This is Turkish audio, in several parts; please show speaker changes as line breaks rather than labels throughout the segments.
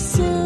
olsun.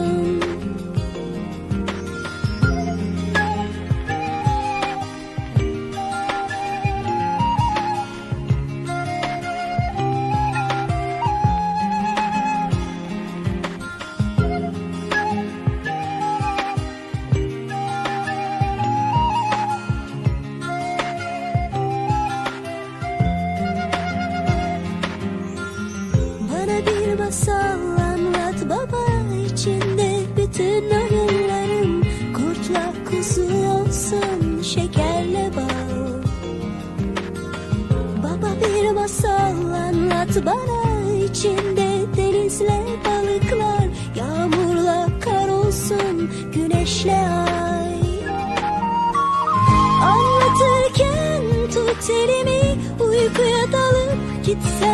Oyunlarım kurtla kuzu olsun şekerle bal. Baba bir masal anlat bana içinde denizle balıklar yağmurla kar olsun güneşle ay. Anlatırken tut elimi uykuya dalıp gitsem